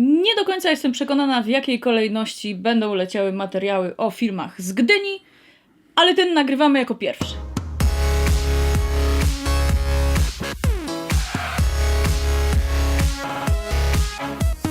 Nie do końca jestem przekonana, w jakiej kolejności będą leciały materiały o filmach z Gdyni, ale ten nagrywamy jako pierwszy.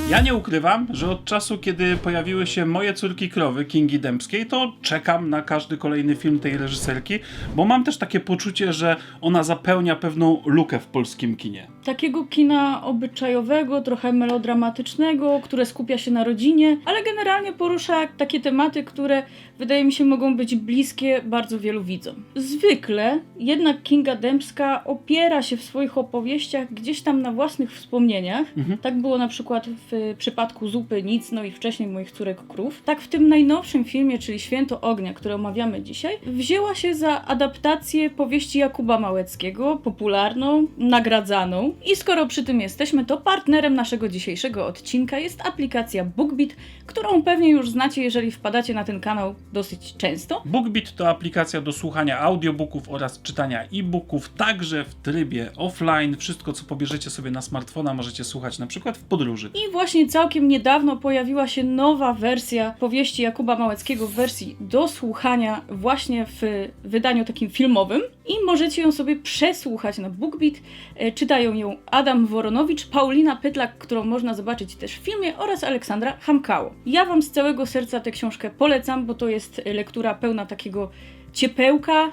Ja nie ukrywam, że od czasu, kiedy pojawiły się moje córki krowy Kingi Dębskiej, to czekam na każdy kolejny film tej reżyserki, bo mam też takie poczucie, że ona zapełnia pewną lukę w polskim kinie. Takiego kina obyczajowego, trochę melodramatycznego, które skupia się na rodzinie, ale generalnie porusza takie tematy, które wydaje mi się mogą być bliskie bardzo wielu widzom. Zwykle jednak Kinga Dębska opiera się w swoich opowieściach gdzieś tam na własnych wspomnieniach. Tak było na przykład w przypadku Zupy Nic, no i wcześniej Moich Córek Krów. Tak w tym najnowszym filmie, czyli Święto Ognia, który omawiamy dzisiaj, wzięła się za adaptację powieści Jakuba Małeckiego, popularną, nagradzaną. I skoro przy tym jesteśmy, to partnerem naszego dzisiejszego odcinka jest aplikacja BookBeat, którą pewnie już znacie, jeżeli wpadacie na ten kanał dosyć często. BookBeat to aplikacja do słuchania audiobooków oraz czytania e-booków, także w trybie offline. Wszystko, co pobierzecie sobie na smartfona, możecie słuchać na przykład w podróży. I właśnie całkiem niedawno pojawiła się nowa wersja powieści Jakuba Małeckiego w wersji do słuchania właśnie w wydaniu takim filmowym i możecie ją sobie przesłuchać na BookBeat. E, Czytają ją Adam Woronowicz, Paulina Pytlak, którą można zobaczyć też w filmie oraz Aleksandra Hamkało. Ja wam z całego serca tę książkę polecam, bo to jest lektura pełna takiego ciepełka,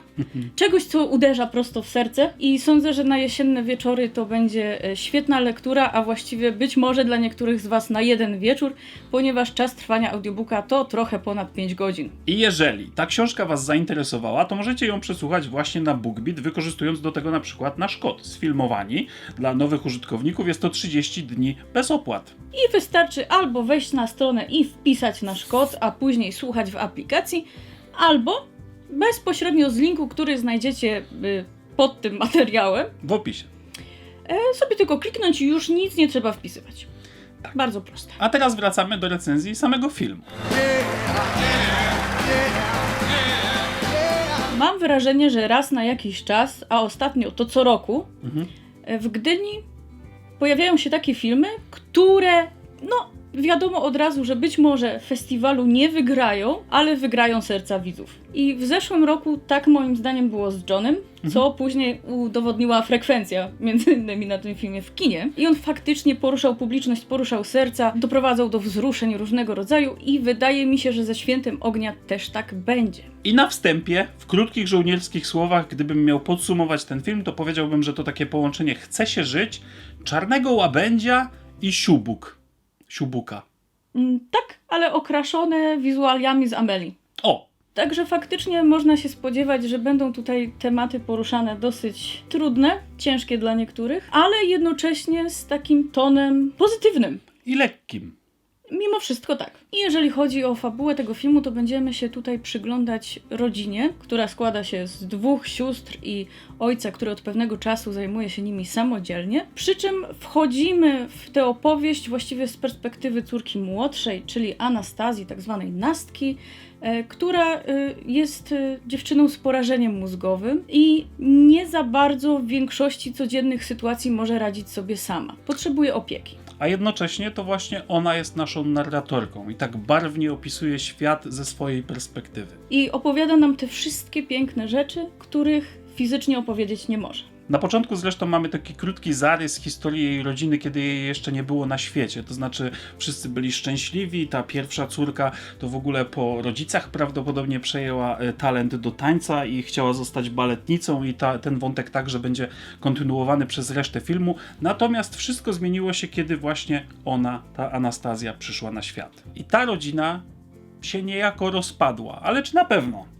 czegoś, co uderza prosto w serce i sądzę, że na jesienne wieczory to będzie e, świetna lektura, a właściwie być może dla niektórych z Was na jeden wieczór, ponieważ czas trwania audiobooka to trochę ponad 5 godzin. I jeżeli ta książka Was zainteresowała, to możecie ją przesłuchać właśnie na BookBeat, wykorzystując do tego na przykład nasz kod sfilmowani. Dla nowych użytkowników jest to 30 dni bez opłat. I wystarczy albo wejść na stronę i wpisać nasz kod, a później słuchać w aplikacji, albo bezpośrednio z linku, który znajdziecie y, pod tym materiałem, W opisie. e, sobie tylko kliknąć i już nic nie trzeba wpisywać. Tak. Bardzo proste. A teraz wracamy do recenzji samego filmu. Mam wrażenie, że raz na jakiś czas, a ostatnio to co roku, Mhm. w Gdyni pojawiają się takie filmy, które, no, wiadomo od razu, że być może festiwalu nie wygrają, ale wygrają serca widzów. I w zeszłym roku tak moim zdaniem było z Johnem, co później udowodniła frekwencja, między innymi na tym filmie w kinie. I on faktycznie poruszał publiczność, poruszał serca, doprowadzał do wzruszeń różnego rodzaju i wydaje mi się, że ze Świętym Ognia też tak będzie. I na wstępie, w krótkich żołnierskich słowach, gdybym miał podsumować ten film, to powiedziałbym, że to takie połączenie chce się żyć, czarnego łabędzia i siubuk. Siubuka. Mm, Tak, ale okraszone wizualiami z Amelii. O! Także faktycznie można się spodziewać, że będą tutaj tematy poruszane dosyć trudne, ciężkie dla niektórych, ale jednocześnie z takim tonem pozytywnym. I lekkim. Mimo wszystko tak. I jeżeli chodzi o fabułę tego filmu, to będziemy się tutaj przyglądać rodzinie, która składa się z dwóch sióstr i ojca, który od pewnego czasu zajmuje się nimi samodzielnie. Przy czym wchodzimy w tę opowieść właściwie z perspektywy córki młodszej, czyli Anastazji, tak zwanej Nastki, e, która e, jest e, dziewczyną z porażeniem mózgowym i nie za bardzo w większości codziennych sytuacji może radzić sobie sama. Potrzebuje opieki. A jednocześnie to właśnie ona jest naszą narratorką i tak barwnie opisuje świat ze swojej perspektywy. i opowiada nam te wszystkie piękne rzeczy, których fizycznie opowiedzieć nie może. Na początku zresztą mamy taki krótki zarys historii jej rodziny, kiedy jej jeszcze nie było na świecie. To znaczy, wszyscy byli szczęśliwi. Ta pierwsza córka to w ogóle po rodzicach prawdopodobnie przejęła e, talent do tańca i chciała zostać baletnicą, i ta, ten wątek także będzie kontynuowany przez resztę filmu. Natomiast wszystko zmieniło się, kiedy właśnie ona, ta Anastazja, przyszła na świat. I ta rodzina się niejako rozpadła. Ale czy na pewno?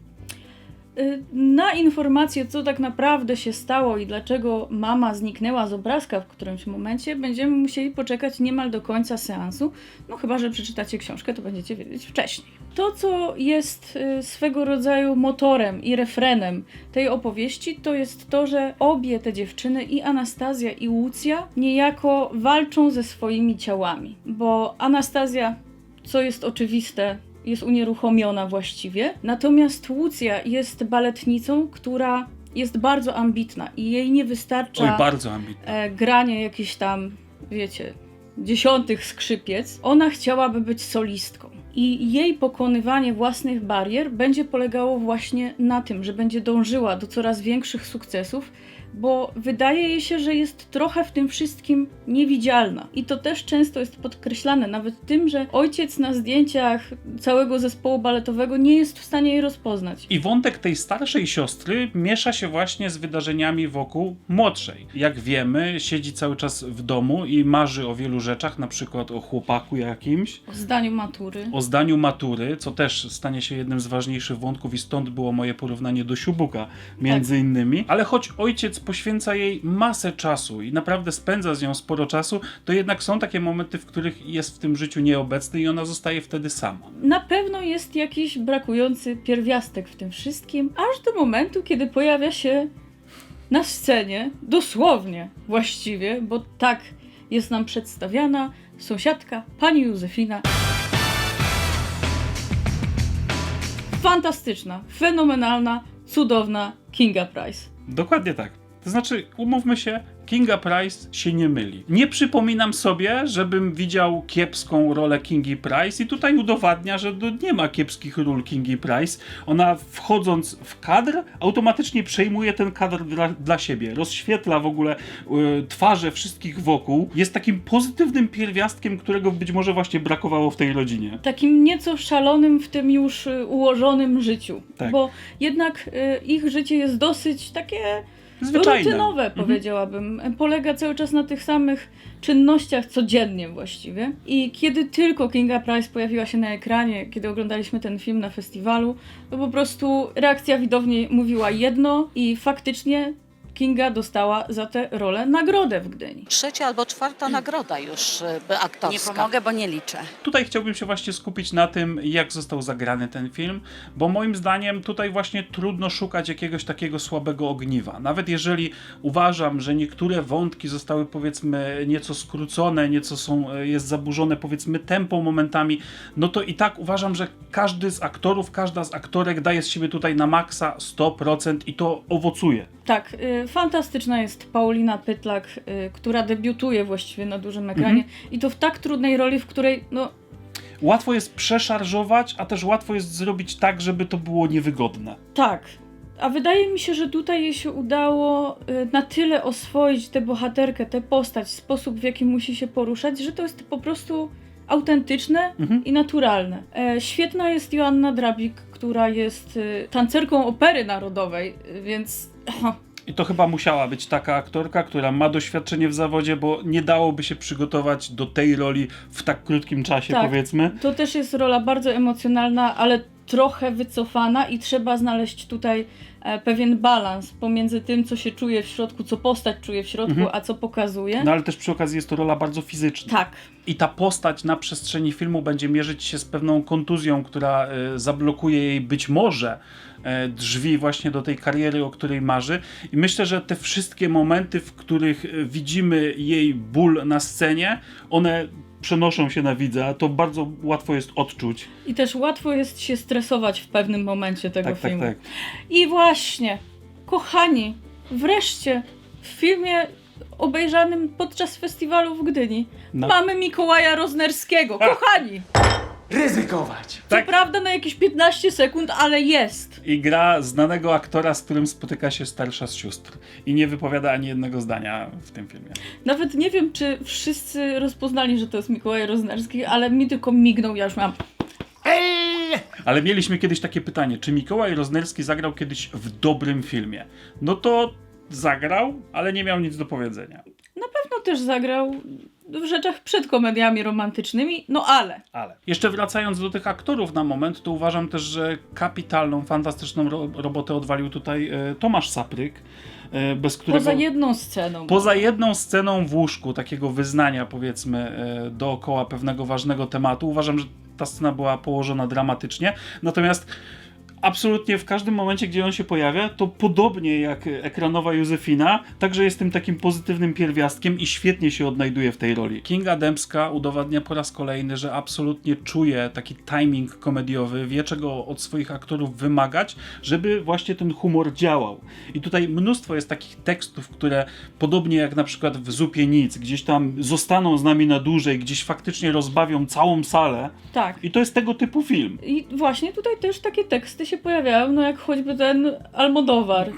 Y, Na informację, co tak naprawdę się stało i dlaczego mama zniknęła z obrazka w którymś momencie, będziemy musieli poczekać niemal do końca seansu. No chyba, że przeczytacie książkę, to będziecie wiedzieć wcześniej. To, co jest y, swego rodzaju motorem i refrenem tej opowieści, to jest to, że obie te dziewczyny, i Anastazja, i Łucja, niejako walczą ze swoimi ciałami. Bo Anastazja, co jest oczywiste, jest unieruchomiona właściwie. Natomiast Łucja jest baletnicą, która jest bardzo ambitna i jej nie wystarcza Oj, e, granie jakichś tam, wiecie, dziesiątych skrzypiec, ona chciałaby być solistką. I jej pokonywanie własnych barier będzie polegało właśnie na tym, że będzie dążyła do coraz większych sukcesów, bo wydaje jej się, że jest trochę w tym wszystkim niewidzialna. I to też często jest podkreślane, nawet tym, że ojciec na zdjęciach całego zespołu baletowego nie jest w stanie jej rozpoznać. I wątek tej starszej siostry miesza się właśnie z wydarzeniami wokół młodszej. Jak wiemy, siedzi cały czas w domu i marzy o wielu rzeczach, na przykład o chłopaku jakimś, O zdaniu matury. o zdaniu matury, co też stanie się jednym z ważniejszych wątków i stąd było moje porównanie do Siubuka między innymi. Ale choć ojciec poświęca jej masę czasu i naprawdę spędza z nią sporo czasu, to jednak są takie momenty, w których jest w tym życiu nieobecny i ona zostaje wtedy sama. Na pewno jest jakiś brakujący pierwiastek w tym wszystkim, aż do momentu, kiedy pojawia się na scenie, dosłownie właściwie, bo tak jest nam przedstawiana sąsiadka, pani Józefina. Fantastyczna, fenomenalna, cudowna Kinga Price. Dokładnie tak. To znaczy, umówmy się, Kinga Price się nie myli. Nie przypominam sobie, żebym widział kiepską rolę Kingi Price i tutaj udowadnia, że no nie ma kiepskich ról Kingi Price. Ona wchodząc w kadr, automatycznie przejmuje ten kadr dla, dla siebie. Rozświetla w ogóle y, twarze wszystkich wokół. Jest takim pozytywnym pierwiastkiem, którego być może właśnie brakowało w tej rodzinie. takim nieco szalonym w tym już y, ułożonym życiu. Tak. Bo jednak y, ich życie jest dosyć takie Zwyczajne. rutynowe, Mhm. powiedziałabym. Polega cały czas na tych samych czynnościach codziennie właściwie. I kiedy tylko Kinga Price pojawiła się na ekranie, kiedy oglądaliśmy ten film na festiwalu, to po prostu reakcja widowni mówiła jedno i faktycznie Kinga dostała za tę rolę nagrodę w Gdyni. trzecia albo czwarta nagroda już y, aktorska. Nie pomogę, bo nie liczę. Tutaj chciałbym się właśnie skupić na tym, jak został zagrany ten film, bo moim zdaniem tutaj właśnie trudno szukać jakiegoś takiego słabego ogniwa. Nawet jeżeli uważam, że niektóre wątki zostały powiedzmy nieco skrócone, nieco są, e, jest zaburzone powiedzmy tempo momentami, no to i tak uważam, że każdy z aktorów, każda z aktorek daje z siebie tutaj na maksa 100% i to owocuje. Tak, y, fantastyczna jest Paulina Pytlak, y, która debiutuje właściwie na dużym ekranie i to w tak trudnej roli, w której no Łatwo jest przeszarżować, a też łatwo jest zrobić tak, żeby to było niewygodne. tak. A wydaje mi się, że tutaj jej się udało y, na tyle oswoić tę bohaterkę, tę postać, sposób w jaki musi się poruszać, że to jest po prostu autentyczne Mhm. i naturalne. E, świetna jest Joanna Drabik, która jest y, tancerką opery narodowej, więc I to chyba musiała być taka aktorka, która ma doświadczenie w zawodzie, bo nie dałoby się przygotować do tej roli w tak krótkim czasie, Tak. powiedzmy. To też jest rola bardzo emocjonalna, ale trochę wycofana i trzeba znaleźć tutaj e, pewien balans pomiędzy tym, co się czuje w środku, co postać czuje w środku, Mhm. a co pokazuje. No ale też przy okazji jest to rola bardzo fizyczna. Tak, I ta postać na przestrzeni filmu będzie mierzyć się z pewną kontuzją, która e, zablokuje jej być może drzwi właśnie do tej kariery, o której marzy. I myślę, że te wszystkie momenty, w których e, widzimy jej ból na scenie, one przenoszą się na widza. To bardzo łatwo jest odczuć. i też łatwo jest się stresować w pewnym momencie tego Tak, tak, filmu. tak. I właśnie, kochani, wreszcie w filmie obejrzanym podczas festiwalu w Gdyni No. mamy Mikołaja Roznerskiego. Kochani! Ryzykować. Co Tak. prawda na jakieś 15 sekund, ale jest. I gra znanego aktora, z którym spotyka się starsza z sióstr. I nie wypowiada ani jednego zdania w tym filmie. Nawet nie wiem, czy wszyscy rozpoznali, że to jest Mikołaj Roznerski, ale mi tylko mignął, ja już miałam. Ej! Ale mieliśmy kiedyś takie pytanie, czy Mikołaj Roznerski zagrał kiedyś w dobrym filmie? No to zagrał, ale nie miał nic do powiedzenia. No też zagrał w rzeczach przed komediami romantycznymi, no ale. Ale. Jeszcze wracając do tych aktorów na moment, to uważam też, że kapitalną, fantastyczną ro robotę odwalił tutaj e, Tomasz Sapryk, e, bez którego... Poza jedną sceną. Poza jedną sceną w łóżku, takiego wyznania, powiedzmy, e, dookoła pewnego ważnego tematu, uważam, że ta scena była położona dramatycznie. Natomiast absolutnie w każdym momencie, gdzie on się pojawia, to podobnie jak ekranowa Józefina, także jest tym takim pozytywnym pierwiastkiem i świetnie się odnajduje w tej roli. Kinga Dębska udowadnia po raz kolejny, że absolutnie czuje taki timing komediowy, wie czego od swoich aktorów wymagać, żeby właśnie ten humor działał. I tutaj mnóstwo jest takich tekstów, które podobnie jak na przykład w Zupie Nic, gdzieś tam zostaną z nami na dłużej, gdzieś faktycznie rozbawią całą salę. Tak. I to jest tego typu film. I właśnie tutaj też takie teksty się pojawiają, no jak choćby ten Almodowar.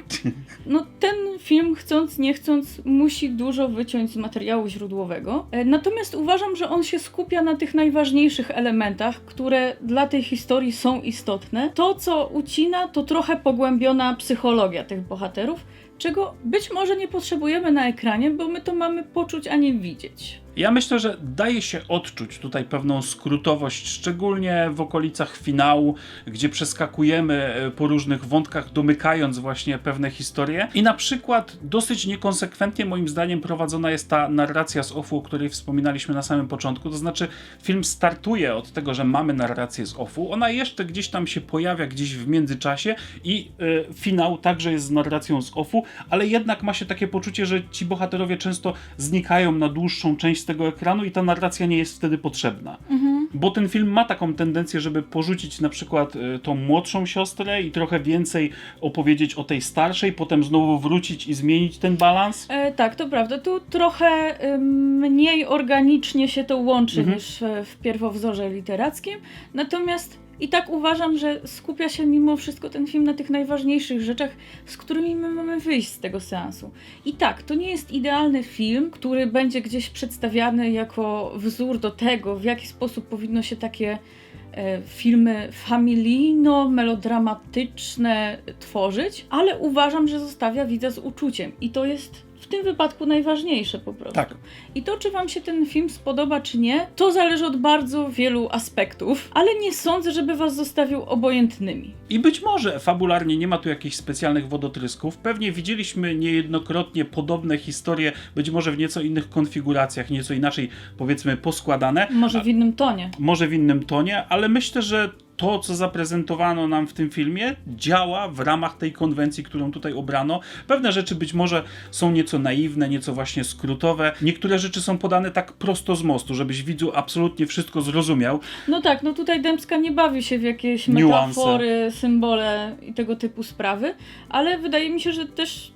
No ten film, chcąc nie chcąc, musi dużo wyciąć z materiału źródłowego. E, Natomiast uważam, że on się skupia na tych najważniejszych elementach, które dla tej historii są istotne. To, co ucina, to trochę pogłębiona psychologia tych bohaterów, czego być może nie potrzebujemy na ekranie, bo my to mamy poczuć, a nie widzieć. Ja myślę, że daje się odczuć tutaj pewną skrótowość, szczególnie w okolicach finału, gdzie przeskakujemy e, po różnych wątkach, domykając właśnie pewne historie. I na przykład dosyć niekonsekwentnie moim zdaniem prowadzona jest ta narracja z OFU, o której wspominaliśmy na samym początku. To znaczy film startuje od tego, że mamy narrację z OFU, ona jeszcze gdzieś tam się pojawia gdzieś w międzyczasie i e, finał także jest z narracją z OFU, ale jednak ma się takie poczucie, że ci bohaterowie często znikają na dłuższą część tego ekranu i ta narracja nie jest wtedy potrzebna. Bo ten film ma taką tendencję, żeby porzucić na przykład y, tą młodszą siostrę i trochę więcej opowiedzieć o tej starszej, potem znowu wrócić i zmienić ten balans. E, tak, to prawda. Tu trochę y, mniej organicznie się to łączy Mhm. niż e, w pierwowzorze literackim. Natomiast i tak uważam, że skupia się mimo wszystko ten film na tych najważniejszych rzeczach, z którymi my mamy wyjść z tego seansu. I tak, to nie jest idealny film, który będzie gdzieś przedstawiany jako wzór do tego, w jaki sposób powinno się takie e, filmy familijno-melodramatyczne tworzyć, ale uważam, że zostawia widza z uczuciem i to jest w tym wypadku najważniejsze po prostu. Tak. I to, czy wam się ten film spodoba, czy nie, to zależy od bardzo wielu aspektów, ale nie sądzę, żeby was zostawił obojętnymi. I być może fabularnie nie ma tu jakichś specjalnych wodotrysków. Pewnie widzieliśmy niejednokrotnie podobne historie, być może w nieco innych konfiguracjach, nieco inaczej powiedzmy poskładane. Może w innym tonie. może w innym tonie, ale myślę, że to, co zaprezentowano nam w tym filmie, działa w ramach tej konwencji, którą tutaj obrano. Pewne rzeczy być może są nieco naiwne, nieco właśnie skrótowe. Niektóre rzeczy są podane tak prosto z mostu, żebyś widzu absolutnie wszystko zrozumiał. No tak, no tutaj Dębska nie bawi się w jakieś Niuanse. metafory, symbole i tego typu sprawy, ale wydaje mi się, że też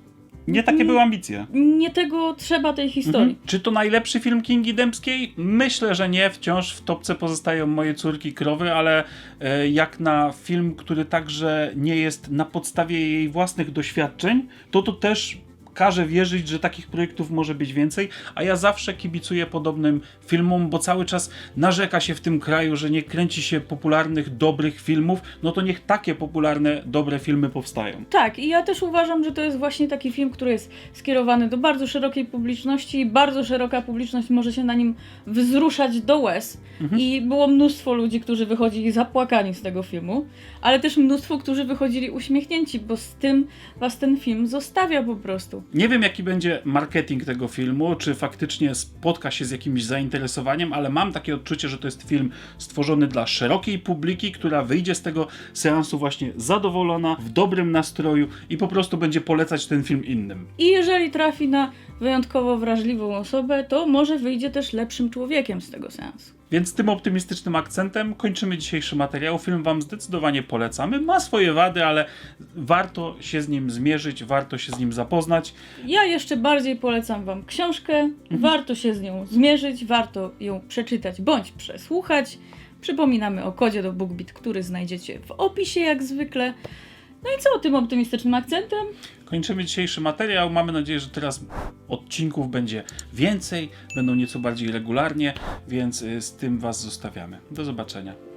Nie takie były ambicje. nie tego trzeba tej historii. Mhm. Czy to najlepszy film Kingi Dębskiej? Myślę, że nie. Wciąż w topce pozostają moje córki krowy, ale e, jak na film, który także nie jest na podstawie jej własnych doświadczeń, to to też każe wierzyć, że takich projektów może być więcej, a ja zawsze kibicuję podobnym filmom, bo cały czas narzeka się w tym kraju, że nie kręci się popularnych, dobrych filmów, no to niech takie popularne, dobre filmy powstają. Tak, i ja też uważam, że to jest właśnie taki film, który jest skierowany do bardzo szerokiej publiczności i bardzo szeroka publiczność może się na nim wzruszać do łez. I było mnóstwo ludzi, którzy wychodzili zapłakani z tego filmu, ale też mnóstwo, którzy wychodzili uśmiechnięci, bo z tym was ten film zostawia po prostu. Nie wiem, jaki będzie marketing tego filmu, czy faktycznie spotka się z jakimś zainteresowaniem, ale mam takie odczucie, że to jest film stworzony dla szerokiej publiki, która wyjdzie z tego seansu właśnie zadowolona, w dobrym nastroju i po prostu będzie polecać ten film innym. I jeżeli trafi na wyjątkowo wrażliwą osobę, to może wyjdzie też lepszym człowiekiem z tego seansu. Więc tym optymistycznym akcentem kończymy dzisiejszy materiał. Film Wam zdecydowanie polecamy. Ma swoje wady, ale warto się z nim zmierzyć, warto się z nim zapoznać. Ja jeszcze bardziej polecam Wam książkę. Warto się z nią zmierzyć, warto ją przeczytać bądź przesłuchać. Przypominamy o kodzie do BookBeat, który znajdziecie w opisie jak zwykle. No i co tym optymistycznym akcentem? Kończymy dzisiejszy materiał. Mamy nadzieję, że teraz odcinków będzie więcej, będą nieco bardziej regularnie, więc y, z tym Was zostawiamy. Do zobaczenia.